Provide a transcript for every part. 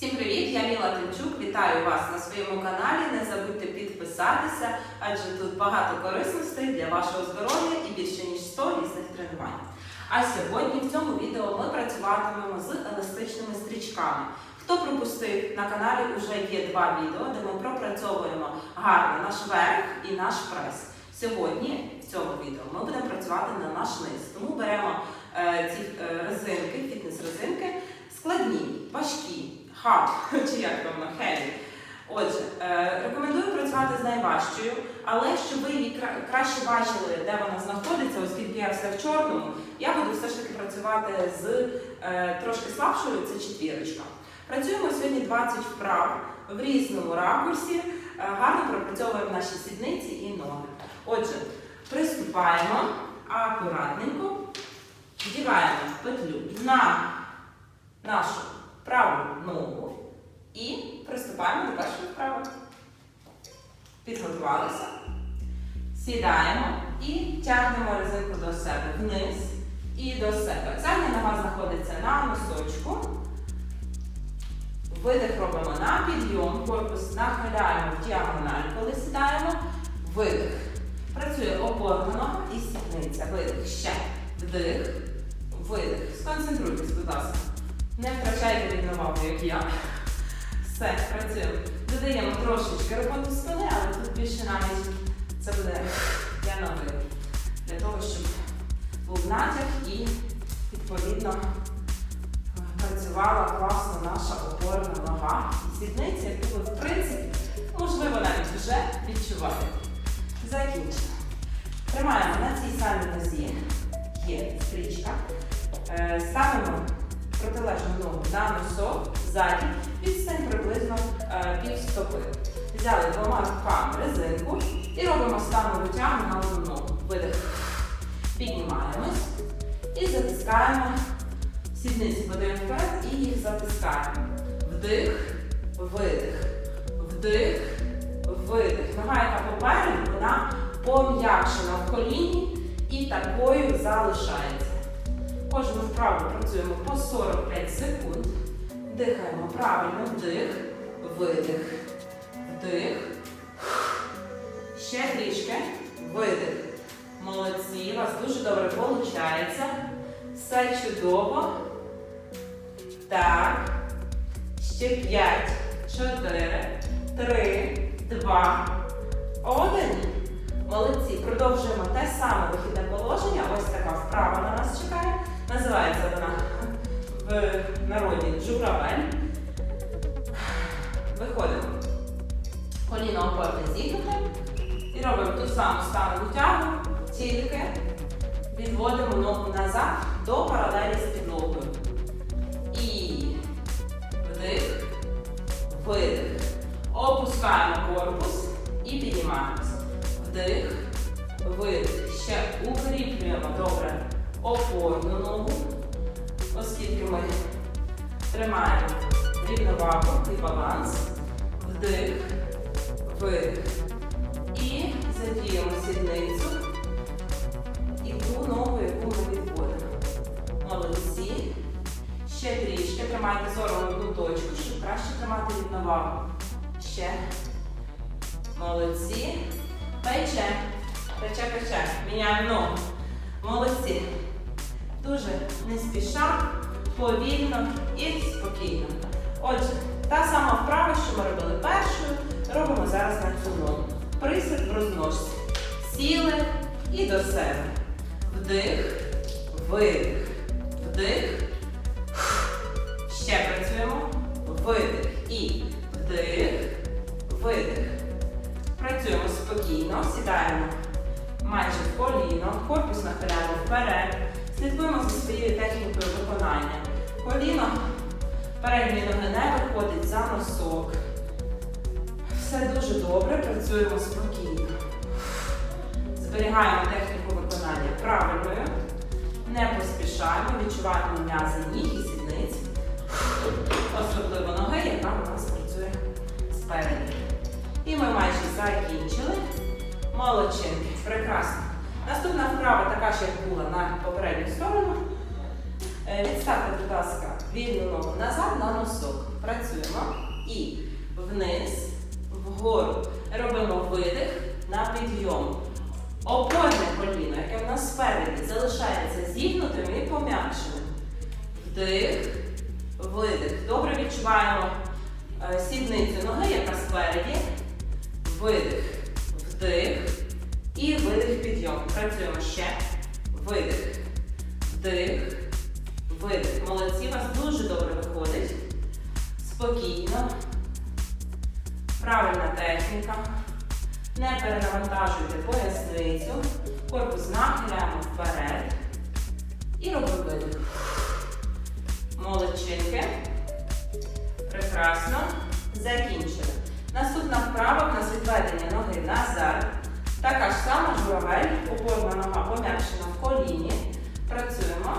Всім привіт! Я Міла Тимчук. Вітаю вас на своєму каналі. Не забудьте підписатися, адже тут багато корисностей для вашого здоров'я і більше ніж 100 різних тренувань. А сьогодні в цьому відео ми працюватимемо з еластичними стрічками. Хто пропустив на каналі вже є два відео, де ми пропрацьовуємо гарно наш верх і наш прес. Сьогодні в цьому відео ми будемо працювати на наш низ. Тому беремо е, ці е, резинки, фітнес-резинки, складні, важкі, хаб, чи як там на хеві. Отже, е, рекомендую працювати з найважчою, але щоб ви її краще бачили, де вона знаходиться, оскільки я все в чорному, я буду все ж таки працювати з е, трошки слабшою, це четвірочка. Працюємо сьогодні 20 вправ в різному ракурсі, е, гарно пропрацьовуємо наші сідниці і ноги. Отже, приступаємо акуратненько, вдіваємо петлю на нашу праву ногу і приступаємо до першої вправи. Підготувалися. Сідаємо і тягнемо резинку до себе вниз і до себе. Задня нога знаходиться на носочку. Видих робимо на підйом, корпус нахиляємо в діагональ, коли сідаємо. Видих. Працює опорна нога і сідниця. Видих. Ще. Вдих. Видих. Сконцентруйтесь, будь ласка. Не втрачайте рівновагу, як я. Все, працюємо. Додаємо трошечки роботу спини, але тут більше навіть це буде для ноги. Для того, щоб був натяг і відповідно працювала класно наша опорна нога. І сідниця, яку ви, в принципі, можливо, навіть вже відчуваєте. Закінчено. Тримаємо на цій самій нозі. Є стрічка. Е, Ставимо протилежну ногу на носок, ззаді, відстань приблизно е, пів стопи. Взяли двома руками резинку і робимо станову тягу на одну ногу. Видих. Піднімаємось і затискаємо сідниці подаємо вперед і їх затискаємо. Вдих, видих, вдих, видих. Нога, яка попереду, вона пом'якшена в коліні і такою залишається. Кожну вправу працюємо по 45 секунд. Дихаємо правильно, вдих, видих, вдих. Ще трішки. Видих. Молодці, у вас дуже добре виходить. Все чудово. Так. Ще 5, 4, 3, 2, 1. Молодці. Продовжуємо те саме вихідне положення. Ось така вправа на нас чекає. Називається вона в народі журавель. Виходимо. Коліно опорне зігнуте. І робимо ту саму станову тягу, тільки відводимо ногу назад до паралелі з підлогою. І вдих, видих. Опускаємо корпус і піднімаємося. Вдих, видих. Ще укріплюємо добре опорну ногу, оскільки ми тримаємо рівновагу і баланс. Вдих, видих. І задіємо сідницю і ту ногу, яку ми відводимо. Молодці. Ще трішки. Тримайте зором одну точку, щоб краще тримати рівновагу. Ще. Молодці. Пече. Пече, пече. Міняємо ногу. Молодці. Дуже не спіша, повільно і спокійно. Отже, та сама вправа, що ми робили першою, робимо зараз на цю ногу. Присід в розножці. Сіли і до себе. Вдих, видих, вдих. Ще працюємо. Видих і вдих, видих. Працюємо спокійно, сідаємо майже в коліно, корпус нахиляємо вперед. Слідкуємо за своєю технікою виконання. Коліно передньої ноги не виходить за носок. Все дуже добре, працюємо спокійно. Зберігаємо техніку виконання правильною. Не поспішаємо, відчуваємо м'язи ніг і сідниць. Особливо ноги, яка у нас працює спереді. І ми майже закінчили. Молодчинки. Прекрасно. Наступна вправа така як була на попередню сторону. Е, Відставте, будь ласка, вільну ногу назад на носок. Працюємо. І вниз, вгору. Робимо видих на підйом. Опорне коліно, яке в нас спереді, залишається зігнутим і пом'якшеним. Вдих, видих. Добре відчуваємо е, сідницю ноги, яка спереді. Видих, вдих і видих підйом. Працюємо ще. Видих, вдих, видих. Молодці, у вас дуже добре виходить. Спокійно. Правильна техніка. Не перенавантажуйте поясницю. Корпус нахиляємо вперед. І робимо видих. Молодчинки. Прекрасно. Закінчили. Наступна вправа в нас відведення ноги назад. Така ж сама журавель, опорна нога пом'якшена в коліні. Працюємо.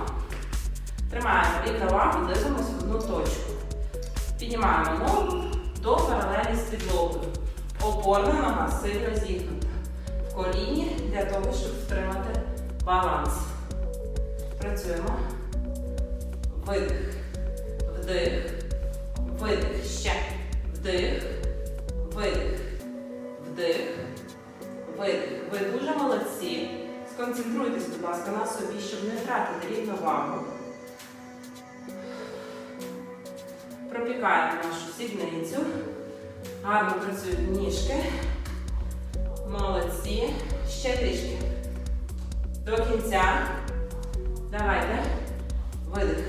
Тримаємо рівновагу, дивимося в одну точку. Піднімаємо ногу до паралелі з підлогою. Опорна нога сильно зігнута. В коліні для того, щоб втримати баланс. Працюємо. Видих. Вдих. Видих. Ще. Вдих. Видих. Вдих. Видих. Ви дуже молодці. Сконцентруйтесь, будь ласка, на собі, щоб не втратити рівновагу. Пропікаємо нашу сідницю. Гарно працюють ніжки. Молодці. Ще трішки. До кінця. Давайте. Видих.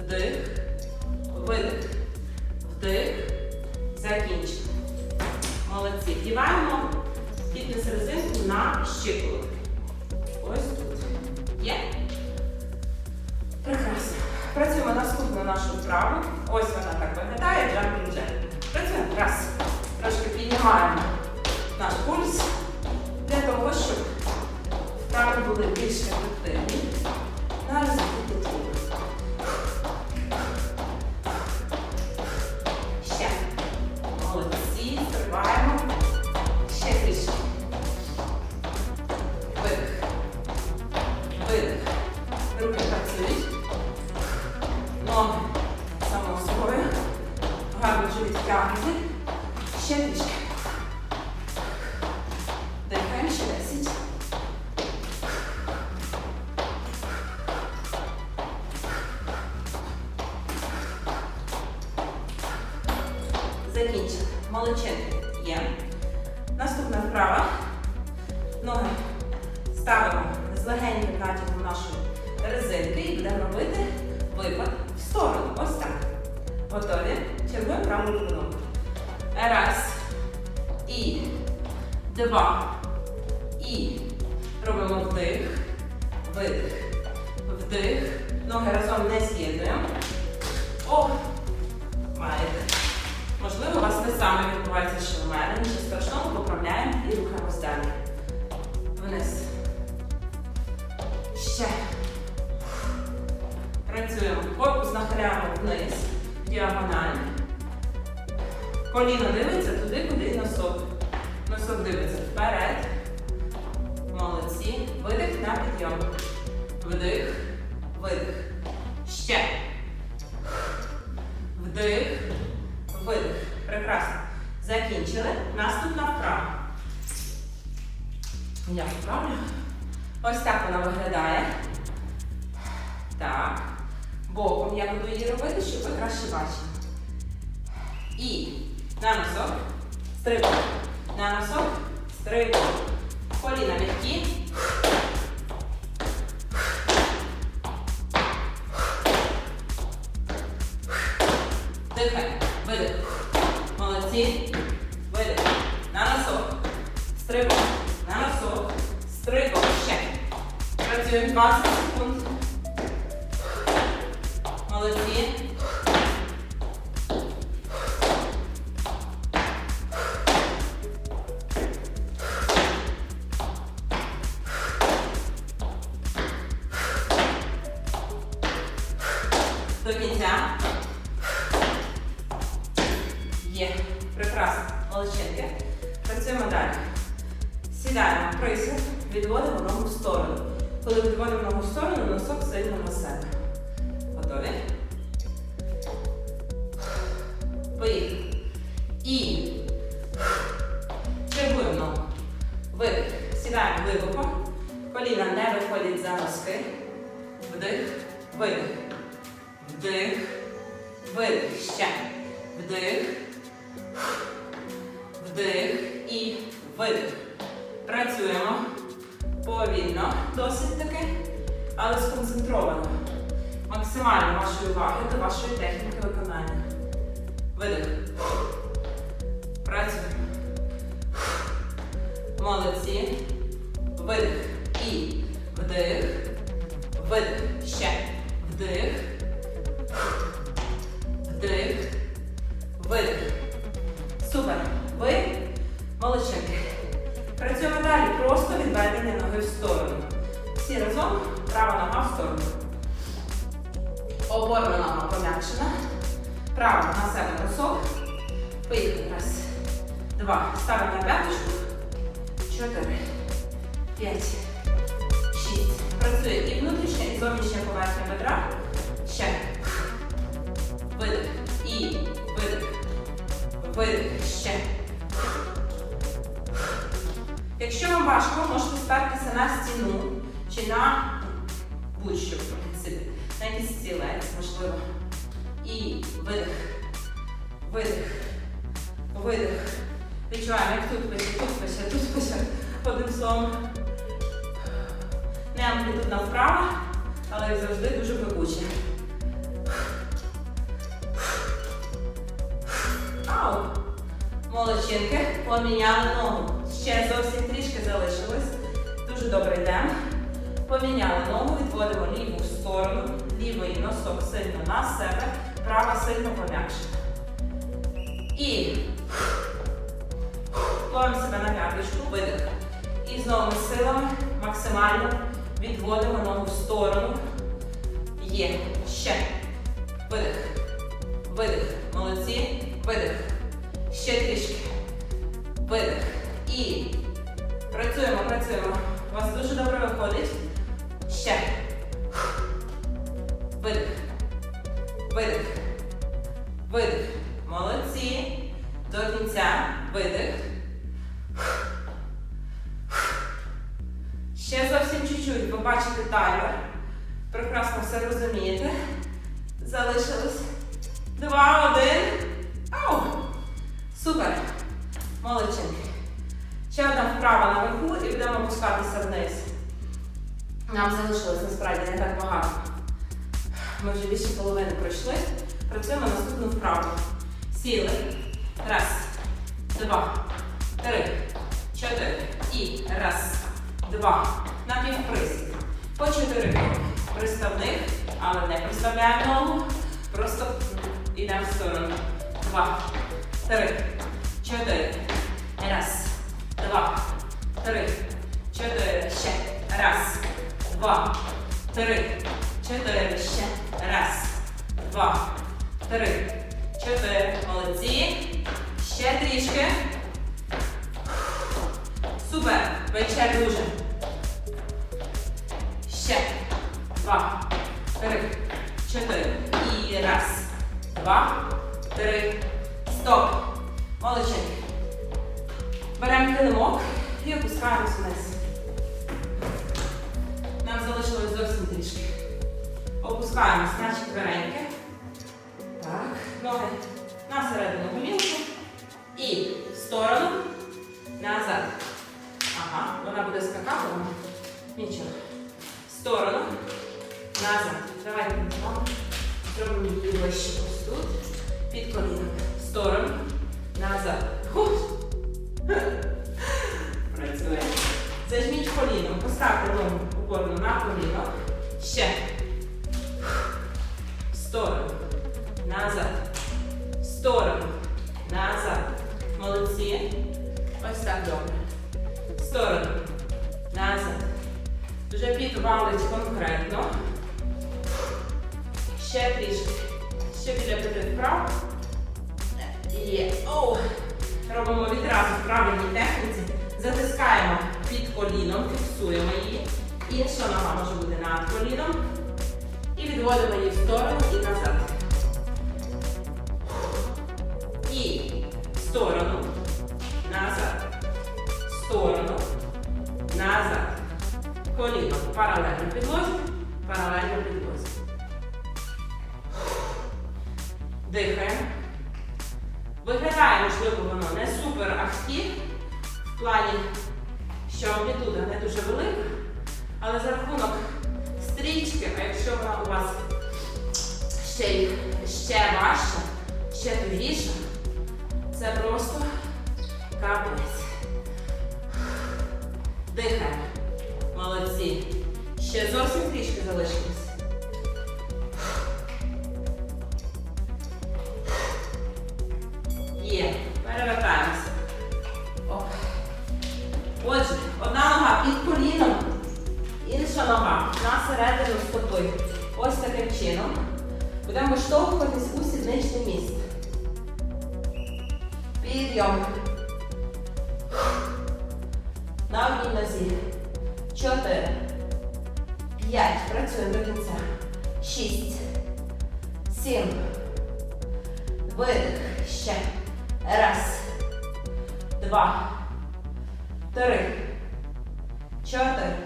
Вдих. Видих. На щиколотки. Ось тут. Є? Прекрасно. Працюємо наступну нашу вправу. Ось вона так виглядає, jumping jack. Працюємо. Раз. Трошки піднімаємо наш пульс для того, щоб вправи були більш ефективні. Видих. Вдих. Видих. Ще. Вдих. Видих. Прекрасно. Закінчили. Наступна вправа. Я вправлю. Ось так вона виглядає. Так. Боком я буду її робити, щоб ви краще бачили. І на носок. Стрибок. На носок. Стрибок. Дихай. Видих. Молодці. Видих. На носок. Стрибок. На носок. Стрибок. Ще. Працюємо 20 секунд. Молодці. Положили долю в ногу в сторону, носок сильно на себе. Готові? Поїхали. І чергуємо ногу. Видих. Сідаємо глибоко. Коліна не виходять за носки. Вдих, видих. Вдих. Видих. Ще. Вдих. Вдих і видих. Працюємо повільно, досить таки, але сконцентровано. Максимально вашої уваги до вашої техніки виконання. Видих. Працюємо. Молодці. Видих. Важко, можете спертися на стіну чи на будь-що. На якийсь стілець, можливо. І видих. Видих. Видих. Відчуваємо, як тут пише, тут пише, тут пише. Одним словом. Не амплітудна вправа, але як завжди дуже пекуче. Ау! Молодчинки, поміняли ногу. Ще зовсім трішки залишилось. Дуже добре йдемо. Поміняли ногу, відводимо ліву в сторону, лівий носок сильно на себе, права сильно пом'якшена. І ловимо себе на п'яточку, видих. І з новими силами максимально відводимо ногу в сторону. Є. Ще. Видих. Видих. Молодці. Видих. Ще трішки. Видих. І працюємо, працюємо. У вас дуже добре виходить. Ще. Видих. Видих. Видих. Молодці. До кінця. Видих. Ще зовсім чуть-чуть. Ви таймер. Прекрасно все розумієте. Залишилось. Два, один. Ау! Супер. Молодчинки. Ще одна вправа наверху і будемо опускатися вниз. Нам залишилось насправді не так багато. Ми вже більше половини пройшли. Працюємо наступну вправу. Сіли. Раз, два, три, чотири. І раз, два. На півприсід. По чотири. Приставних, але не приставляємо ногу. Просто йдемо в сторону. Два, три, чотири. Раз, два, три, чотири. Ще. Раз, два, три, чотири. Ще. Раз, два, три, чотири. Молодці. Ще трішки. Супер. Вечер дуже. Ще. Два, три, чотири. І раз, два, три. Стоп. Молодчинки. Беремо килимок і опускаємось вниз. Нам залишилось зовсім трішки. Опускаємось на четвереньки. Так, ноги на середину голінку. І в сторону. Назад. Ага, вона буде скакати. Нічого. В сторону. Назад. Давайте зробимо її вище ось тут. Під коліном. В сторону. Назад. Хух. Працює. Зажміть коліном. Поставте ногу опорну на коліно. Ще. В сторону. Назад. В сторону. Назад. Молодці. Ось так добре. В сторону. Назад. Вже підвалить конкретно. Ще трішки. Ще біля п'яти вправ. Є. Оу. Робимо відразу в правильній техніці. Затискаємо під коліном, фіксуємо її. Інша нога може бути над коліном. І відводимо її в сторону і назад. І в сторону. Назад. В сторону. Назад. коліно паралельно підлозі, паралельно підлозі. Можливо, воно не супер ахті, в плані, що амплітуда не дуже велика, але за рахунок стрічки, а якщо вона у вас ще, ще важча, ще тугіша, це просто капець. Дихаємо. Молодці. Ще зовсім трішки залишилось. Отже, одна нога під коліном, інша нога на середину стопи. Ось таким чином. Будемо виштовхуватись у сідничне місце. Підйом. На одній нозі. Чотири. П'ять. Працюємо до кінця. Шість. Сім. Видих. Ще. Раз. Два. Три. Чотири.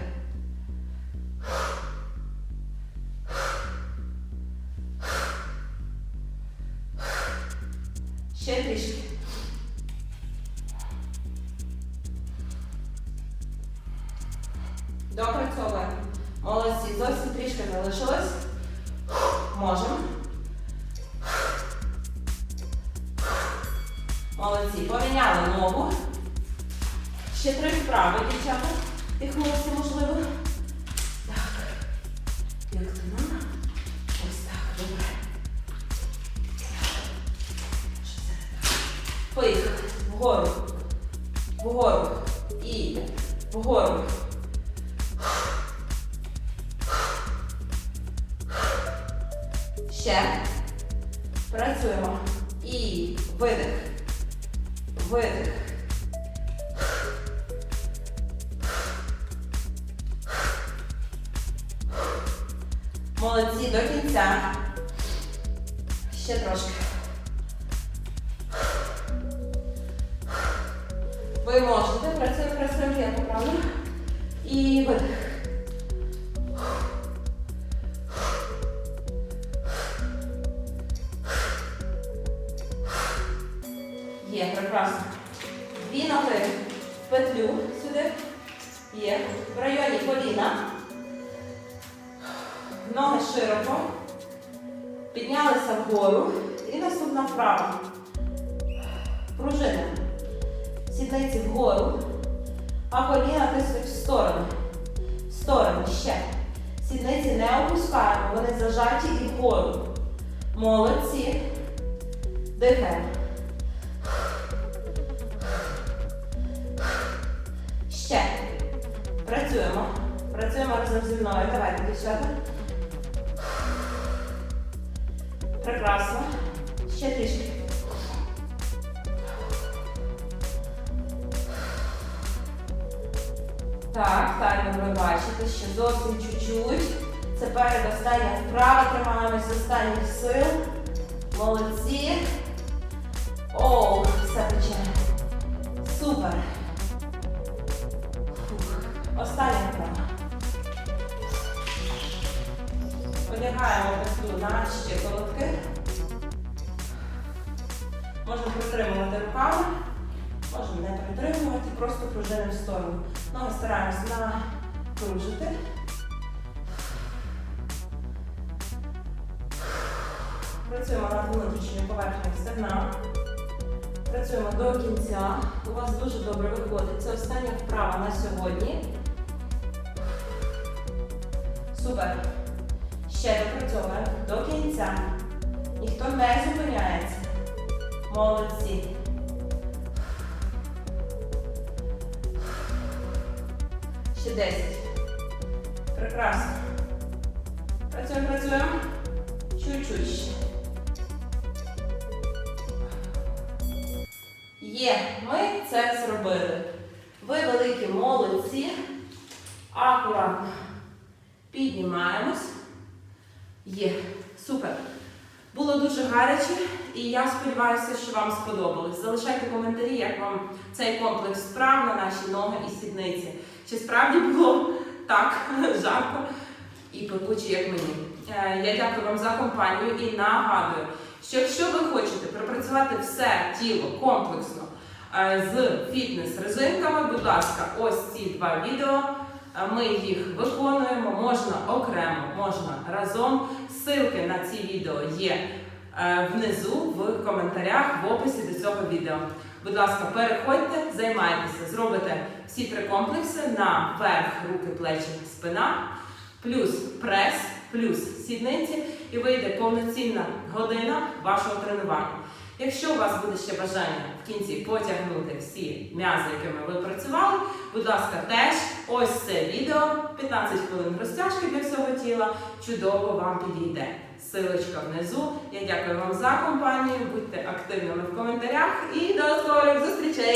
Ще трішки. Допрацьовуємо. Молодці. Зовсім трішки залишилось. Можемо. Молодці. Поміняли ногу. Ще три вправи, дівчата. Тих молодці, можливо. Так. Як це? Ось так, добре. Поїхали. Вгору. Вгору. І вгору. Ще. Працюємо. І видих. Видих. Молодці до кінця. Ще трошки. Ви можете. Працюємо, працюємо, я поправлю. І видих. Є, прекрасно. Дві ноги в петлю сюди. Є. В районі коліна. Ноги широко. Піднялися вгору. І наступна вправа. Пружина. Сідниці вгору. А коліна тиснуть в сторону. В сторону. Ще. Сідниці не опускаємо. Вони зажаті і вгору. Молодці. Дихаємо. Ще. Працюємо. Працюємо разом зі мною. Давайте, дівчата. Прекрасно. Ще трішки. Так, таймер ви бачите, ще зовсім чуть-чуть. Це передостання вправа, тримаємось з останніх сил. Молодці. О, все пече. Супер. Фух. Остання Одягаємо петлю на щиколотки. Можемо притримувати руками, можемо не притримувати, просто пружинимо в сторону. Ноги стараємося напружити. Працюємо над внутрішньою поверхнею стегна. Працюємо до кінця. У вас дуже добре виходить. Це остання вправа на сьогодні. Супер. Ще допрацьовуємо до кінця. Ніхто не зупиняється. Молодці. Ще 10. Прекрасно. Працюємо, працюємо. Чуть-чуть ще. Є, ми це зробили. Ви великі молодці. Акуратно піднімаємось. Є. Супер. Було дуже гаряче, і я сподіваюся, що вам сподобалось. Залишайте коментарі, як вам цей комплекс вправ на наші ноги і сідниці. Чи справді було так, жарко і пекучі, як мені. Е, Я дякую вам за компанію і нагадую, що якщо ви хочете пропрацювати все тіло комплексно е, з фітнес-резинками, будь ласка, ось ці два відео. Ми їх виконуємо, можна окремо, можна разом. Ссылки на ці відео є е, внизу в коментарях в описі до цього відео. Будь ласка, переходьте, займайтеся, зробите всі три комплекси на верх, руки, плечі, спина, плюс прес, плюс сідниці, і вийде повноцінна година вашого тренування. Якщо у вас буде ще бажання в кінці потягнути всі м'язи, якими ви працювали, будь ласка, теж ось це відео, 15 хвилин розтяжки для всього тіла, чудово вам підійде. Силочка внизу. Я дякую вам за компанію. Будьте активними в коментарях і до скорих зустрічей!